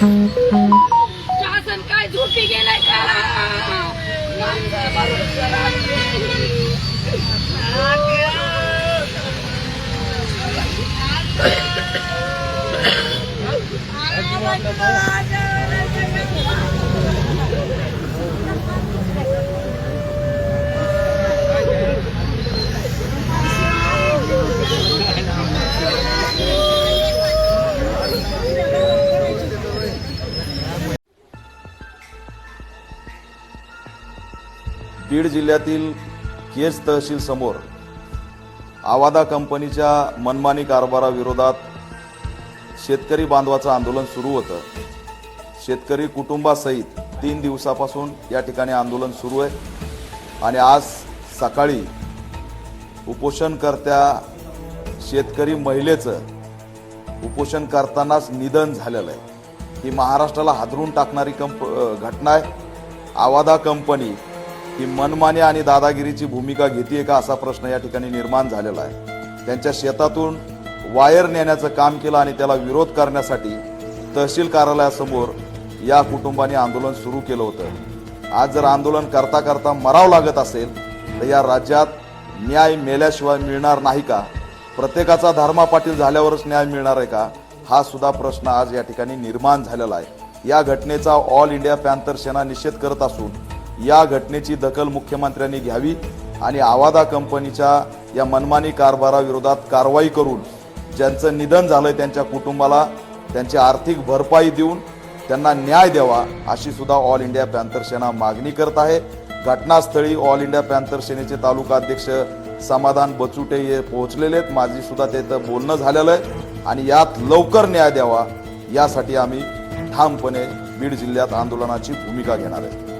शासन काय झोपी गेलाय का? बीड जिल्ह्यातील केज तहसील समोर आवादा कंपनीच्या मनमानी कारभाराविरोधात शेतकरी बांधवाचं आंदोलन सुरू होतं. शेतकरी कुटुंबासहित तीन दिवसापासून या ठिकाणी आंदोलन सुरू आहे. आणि आज सकाळी उपोषणकर्त्या शेतकरी महिलेचं उपोषण करतानाच निधन झालेलं आहे. ही महाराष्ट्राला हादरून टाकणारी कंप घटना आहे. आवादा कंपनी ही मनमानी आणि दादागिरीची भूमिका घेते का असा प्रश्न या ठिकाणी निर्माण झालेला आहे. त्यांच्या शेतातून वायर नेण्याचं काम केलं आणि त्याला विरोध करण्यासाठी तहसील कार्यालयासमोर या कुटुंबाने आंदोलन सुरू केलं होतं. आज जर आंदोलन करता करता मरावं लागत असेल तर या राज्यात न्याय मेल्याशिवाय मिळणार नाही का? प्रत्येकाचा धर्मा पाटील झाल्यावरच न्याय मिळणार आहे का? हा सुद्धा प्रश्न आज या ठिकाणी निर्माण झालेला आहे. या घटनेचा ऑल इंडिया पॅन्थर सेना निषेध करत असून या घटनेची दखल मुख्यमंत्र्यांनी घ्यावी आणि आवादा कंपनीच्या या मनमानी कारभाराविरोधात कारवाई करून ज्यांचं निधन झालंय त्यांच्या कुटुंबाला त्यांची आर्थिक भरपाई देऊन त्यांना न्याय द्यावा अशी सुद्धा ऑल इंडिया पॅन्थर सेना मागणी करत आहे. घटनास्थळी ऑल इंडिया पॅन्थर सेनेचे तालुका अध्यक्ष समाधान बचुटे हे पोहोचलेले आहेत. माझी सुद्धा तिथं बोलणं झालेलं आहे आणि यात लवकर न्याय द्यावा यासाठी आम्ही ठामपणे बीड जिल्ह्यात आंदोलनाची भूमिका घेणार आहे.